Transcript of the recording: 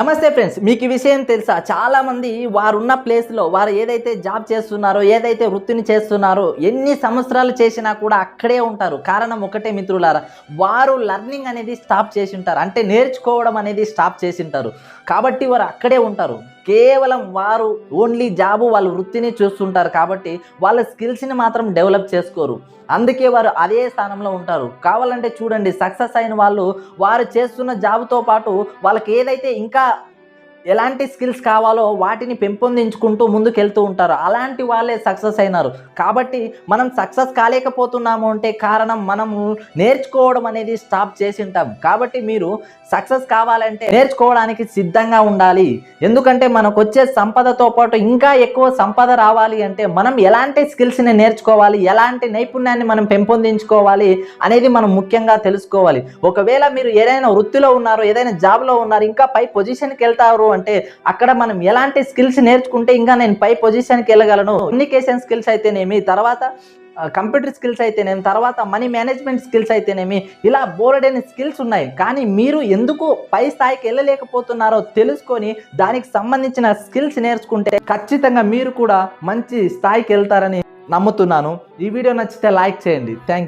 నమస్తే ఫ్రెండ్స్ మీకు ఈ విషయం తెలుసా? చాలామంది వారున్న వారు ఉన్న ప్లేస్లో వారు ఏదైతే జాబ్ చేస్తున్నారో ఏదైతే వృత్తిని చేస్తున్నారో ఎన్ని సంవత్సరాలు చేసినా కూడా అక్కడే ఉంటారు. కారణం ఒకటే మిత్రులారా వారు లర్నింగ్ అనేది స్టాప్ చేసి ఉంటారు. అంటే నేర్చుకోవడం అనేది స్టాప్ చేసి ఉంటారు. కాబట్టి వారు అక్కడే ఉంటారు. కేవలం వారు ఓన్లీ జాబు వాళ్ళ వృత్తిని చూస్తుంటారు కాబట్టి వాళ్ళ స్కిల్స్ని మాత్రం డెవలప్ చేసుకోరు. అందుకే వారు అదే స్థానంలో ఉంటారు. కావాలంటే చూడండి సక్సెస్ అయిన వాళ్ళు వారు చేస్తున్న జాబ్తో పాటు వాళ్ళకి ఏదైతే ఇంకా ఎలాంటి స్కిల్స్ కావాలో వాటిని పెంపొందించుకుంటూ ముందుకెళ్తూ ఉంటారు. అలాంటి వాళ్ళే సక్సెస్ అయినారు. కాబట్టి మనం సక్సెస్ కాలేకపోతున్నాము అంటే కారణం మనము నేర్చుకోవడం అనేది స్టాప్ చేసి ఉంటాం. కాబట్టి మీరు సక్సెస్ కావాలంటే నేర్చుకోవడానికి సిద్ధంగా ఉండాలి. ఎందుకంటే మనకు వచ్చే సంపదతో పాటు ఇంకా ఎక్కువ సంపద రావాలి అంటే మనం ఎలాంటి స్కిల్స్ని నేర్చుకోవాలి ఎలాంటి నైపుణ్యాన్ని మనం పెంపొందించుకోవాలి అనేది మనం ముఖ్యంగా తెలుసుకోవాలి. ఒకవేళ మీరు ఏదైనా వృత్తిలో ఉన్నారు ఏదైనా జాబ్లో ఉన్నారు ఇంకా పై పొజిషన్కి వెళ్తారు అంటే అక్కడ మనం ఎలాంటి స్కిల్స్ నేర్చుకుంటే ఇంకా నేను పై పొజిషన్కి వెళ్ళగలను? కమ్యూనికేషన్ స్కిల్స్ అయితేనేమి? తర్వాత కంప్యూటర్ స్కిల్స్ అయితేనేమి? తర్వాత మనీ మేనేజ్మెంట్ స్కిల్స్ అయితేనేమి? ఇలా బోర్డైన స్కిల్స్ ఉన్నాయి. కానీ మీరు ఎందుకు పై స్థాయికి వెళ్ళలేకపోతున్నారో తెలుసుకొని దానికి సంబంధించిన స్కిల్స్ నేర్చుకుంటే ఖచ్చితంగా మీరు కూడా మంచి స్థాయికి వెళ్తారని నమ్ముతున్నాను. ఈ వీడియో నచ్చితే లైక్ చేయండి. థ్యాంక్